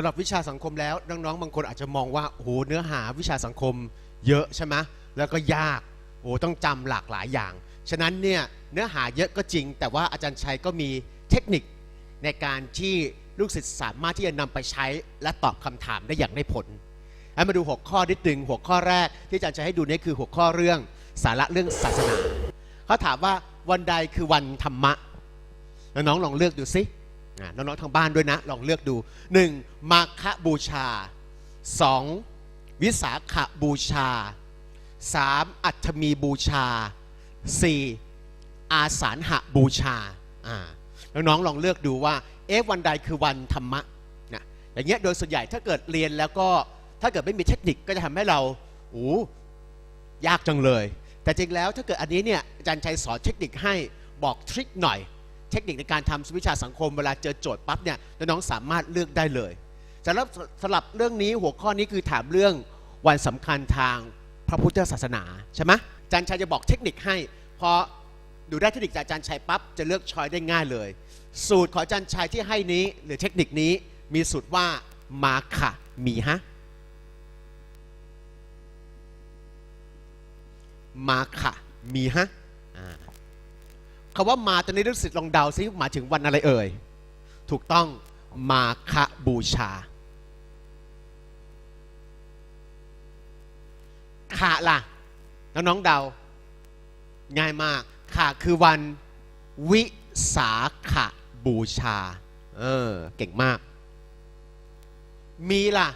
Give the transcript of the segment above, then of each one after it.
ำหรับวิชาสังคมแล้วน้องๆบางคนอาจจะมองว่าโอ้โหเนื้อหาวิชาสังคมเยอะใช่ไหมแล้วก็ยากโอ้ต้องจำหลากหลายอย่าง ฉะนั้นเนี่ยเนื้อหาเยอะก็จริง แต่ว่าอาจารย์ชัยก็มีเทคนิคในการที่ลูกศิษย์สามารถที่จะนำไปใช้และตอบคำถามได้อย่างได้ผลให้มาดูหัวข้อนิดนึงหัวข้อแรกที่อาจารย์จะให้ดูนี่คือหัวข้อเรื่องสาระเรื่องศาสนาเขาถามว่าวันใดคือวันธรรมะ น้องลองเลือกดูสิ น้องๆทางบ้านด้วยนะ ลองเลือกดู 1. มาคบูชา 2. วิสาขบูชา 3. อัฐมีบูชา 4. อาสาฬหบูชาน้องๆลองเลือกดูว่าเอ๊ะวันใดคือวันธรรมะนะอย่างเงี้ยโดยส่วนใหญ่ถ้าเกิดเรียนแล้วก็ถ้าเกิดไม่มีเทคนิคก็จะทำให้เราโอ้ยากจังเลย แต่จริงแล้วถ้าเกิดอันนี้เนี่ยอาจารย์ชัยสอนเทคนิคให้บอกทริคหน่อย เทคนิคในการทำวิชาสังคมเวลาเจอโจทย์ปั๊บเนี่ยน้องสามารถเลือกได้เลยสำหรับสำหรับเรื่องนี้หัวข้อนี้คือถามเรื่องวันสำคัญทางพระพุทธศาสนาใช่ไหมอาจารย์ชัยจะบอกเทคนิคให้พอดูได้เทคนิคจากอาจารย์ชัยปั๊บจะเลือกชอยได้ง่ายเลย สูตรของอาจารย์ชัยที่ให้นี้ หรือเทคนิคนี้มีสูตรว่ามาค่ะมีฮะมาค่ะมีฮะ คำว่ามาตอนนี้ลูกศิษย์ลองเดาซิหมายถึงวันอะไรเอ่ย ถูกต้องมาคบูชาขาล่ะน้องๆเดา ง่ายมากขาคือวันวิสาขบูชา เออ เก่งมาก มีล่ะ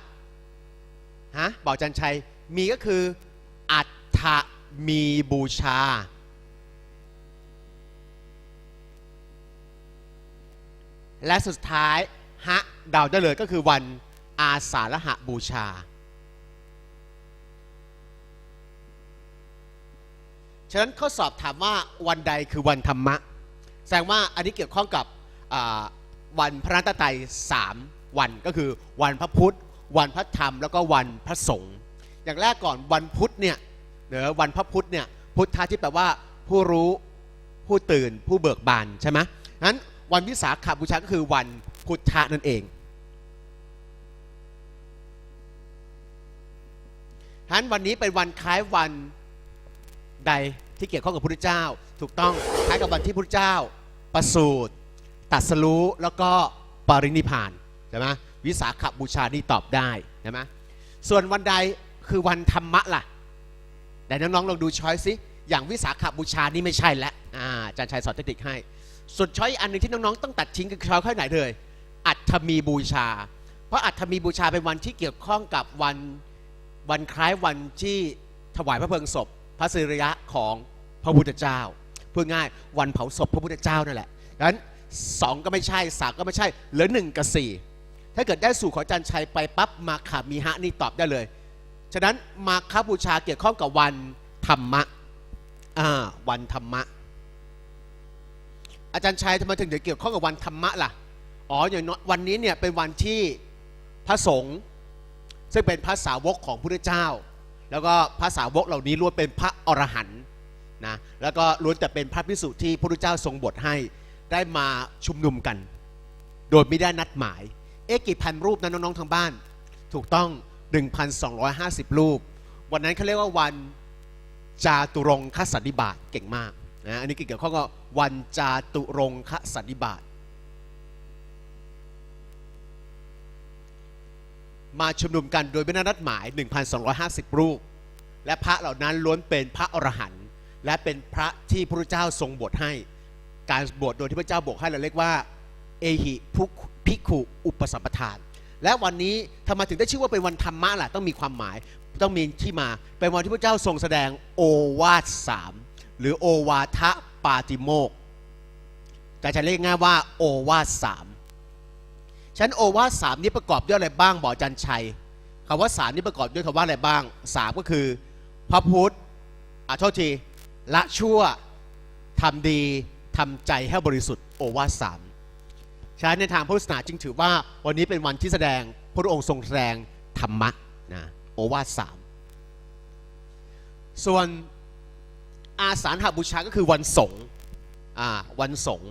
ฮะบอกจันชัย มีก็คืออัฏฐมีบูชา และสุดท้ายฮะเดาได้เลยก็คือวันอาสาฬหบูชา ฉะนั้นข้อสอบถามว่าวันใดคือวันธรรมะ แสดงว่าอันนี้เกี่ยวข้องกับวันพระนัตไตรัยสามวันก็คือวันพระพุธ วันพระธรรมแล้วก็วันพระสงฆ์อย่างแรกก่อนวันพุธเนี่ยเดี๋ยววันพระพุธเนี่ยพุทธะที่แปลว่าผู้รู้ผู้ตื่นผู้เบิกบานใช่ไหมนั้น วันวิสาขบูชาก็คือวันพุทธะนั่นเองฉะนั้นวันนี้เป็นวันคล้ายวันใดที่เกี่ยวข้องกับพระพุทธเจ้า ถูกต้องคล้ายกับวันที่พระพุทธเจ้า ประสูติตรัสรู้แล้วก็ปรินิพานใช่ไหมวิสาขบูชานี่ตอบได้ใช่ไหมส่วนวันใดคือวันธรรมะล่ะแต่น้องๆลองดูช้อยสิอย่างวิสาขบูชานี่ไม่ใช่แล้วอาอาจารย์ชัยสอนเทคนิคให้ ส่วนช้อยอันหนึ่งที่น้องๆต้องตัดทิ้งคือช้อยข้อไหนเลย อัฐมีบูชา เพราะอัฐมีบูชาเป็นวันที่เกี่ยวข้องกับวันวันคล้ายวันที่ถวายพระเพลิงศพ พระสิริยะของพระพุทธเจ้าพูดง่ายวันเผาศพพระพุทธเจ้านั่นแหละดังนั้นสองก็ไม่ใช่สามก็ไม่ใช่เหลือหนึ่งกับสี่ถ้าเกิดได้สู่ขอจารย์ชัยไปปั๊บมาขามีฮะนี่ตอบได้เลย ฉะนั้นมาคบูชาเกี่ยวข้องกับวันธรรมะอ่าวันธรรมะ อาจารย์ชัยทำไมถึงเกี่ยวข้องกับวันธรรมะล่ะ อ๋อ อย่างน้อยวันนี้เนี่ยเป็นวันที่พระสงฆ์ซึ่งเป็นพระสาวกของพระพุทธเจ้า แล้วก็พระสาวกเหล่านี้ล้วนเป็นพระอรหันต์นะ แล้วก็ล้วนแต่เป็นพระพิสุที่พระพุทธเจ้าทรงบทให้ได้มาชุมนุมกัน โดยไม่ได้นัดหมาย เอ๊ะกี่พันรูปนะน้องๆทางบ้าน ถูกต้อง 1,250 รูป วันนั้นเขาเรียกว่าวันจาตุรงคสันนิบาตเก่งมาก นะอันนี้เกี่ยวข้องกับวันจาตุรงคสันนิบาตมาชุมนุมกันโดยไม่ได้นัดหมาย 1,250 รูป และพระเหล่านั้นล้วนเป็นพระอรหันต์และเป็นพระที่พระเจ้าทรงบทให้ การบวชโดยที่พระเจ้าบอกให้เราเรียกว่า เอหิพุพิกขุอุปสัมปทาน และวันนี้ทำไมถึงได้ชื่อว่าเป็นวันธรรมะล่ะต้องมีความหมายต้องมีที่มาเป็นวันที่พระเจ้าทรงแสดงโอวาทสาม หรือโอวาทะปาติโมกข์แต่จะเรียกง่ายว่าโอวาสามฉันโอวาสามนี้ประกอบด้วยอะไรบ้างบอกจันชัยคำว่าสามนี้ประกอบด้วยคำว่าอะไรบ้างสามก็คือ พระพุทธอะโทษทีละชั่วทำดีทำใจให้บริสุทธิ์โอวาสามฉะนั้นในทางพุทธศาสนาจึงถือว่าวันนี้เป็นวันที่แสดงพระองค์ทรงแสดงธรรมะนะโอวาสามส่วน อาสาฬหบูชาก็คือวันสงฆ์วันสงฆ์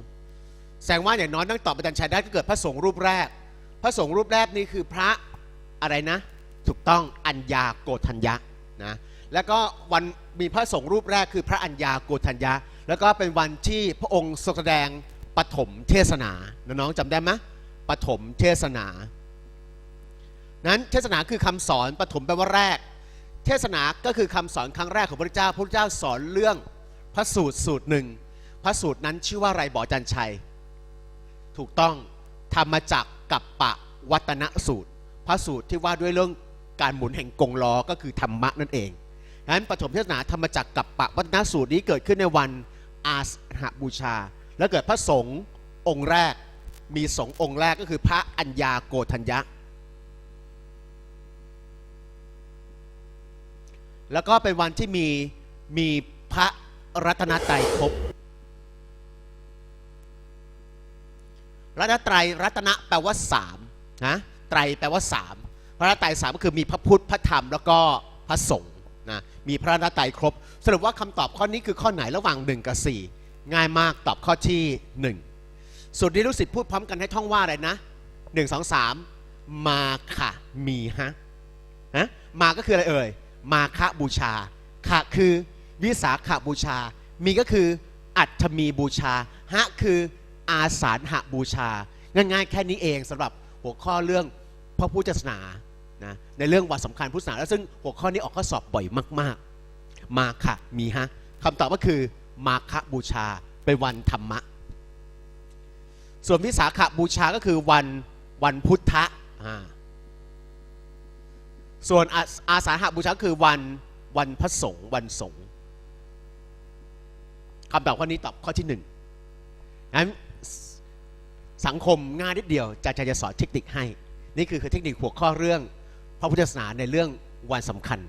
แสดงว่าอย่างน้อยนั่งตอบอาจารย์ชัยได้ก็เกิดพระสงฆ์รูปแรก พระสงฆ์รูปแรกนี่คือพระอะไรนะ ถูกต้องอัญญาโกฏัญญะนะแล้วก็วันมีพระสงฆ์รูปแรกคือพระอัญญาโกฏัญญะ แล้วก็เป็นวันที่พระองค์แสดงปฐมเทศนาน้องๆจำได้ไหมปฐมเทศนา นั้นเทศนาคือคำสอนปฐมแปลว่าแรก เทศนาก็คือคำสอนครั้งแรกของพระเจ้า พระเจ้าสอนเรื่องพระสูตรสูตรหนึ่ง พระสูตรนั้นชื่อว่าไรบอจันชัย ถูกต้องธรรมจักรกับปะวัตนสูตร พระสูตรที่ว่าด้วยเรื่องการหมุนแห่งกงล้อก็คือธรรมะนั่นเองฉะนั้นปฐมเทศนาธรรมจักรกับปะวัตนสูตรนี้เกิดขึ้นในวันอาสหบูชา แล้วเกิดพระสงฆ์องค์แรก มีสงฆ์องค์แรกก็คือพระอัญญาโกฏัญญะ แล้วก็เป็นวันที่มีมีพระรัตนตรัยครบรัตนตรัยรัตนะแปลว่าสามนะไตรแปลว่าสามพระรัตนตรัยสามก็คือมีพระพุทธพระธรรมแล้วก็พระสงฆ์นะมีพระรัตนตรัยครบ สรุปว่าคำตอบข้อนี้คือข้อไหนระหว่าง 1 กับ 4 ง่ายมากตอบข้อที่ 1 ส่วนนี้ลูกศิษย์พูดพร้อมกันให้ท่องว่าอะไรนะ 1 2 3 มาค่ะมีฮะฮะมาก็คืออะไรเอ่ย มาคะบูชาคะคือวิสาขบูชา มีก็คืออัตมีบูชา หะคืออาสาฬหบูชา ง่ายๆแค่นี้เองสำหรับหัวข้อเรื่องพระพุทธศาสนานะในเรื่องวันสำคัญพุทธศาสนาแล้วซึ่งหัวข้อนี้ออกข้อสอบบ่อยมาก ๆ มาคะมีฮะคำตอบก็คือมาคะบูชาเป็นวันธรรมะ ส่วนวิสาขบูชาก็คือวันวันพุทธะอ่า ส่วนอาอาสาหบูชาคือวันวันพระสงฆ์วันสงฆ์คำตอบข้อนี้ตอบข้อที่หนึ่งนั้นสสังคมง่ายนิดเดียวจะจะจะสอนเทคนิคให้ นี่คือคือเทคนิคหัวข้อเรื่องพระพุทธศาสนาในเรื่องวันสำคัญ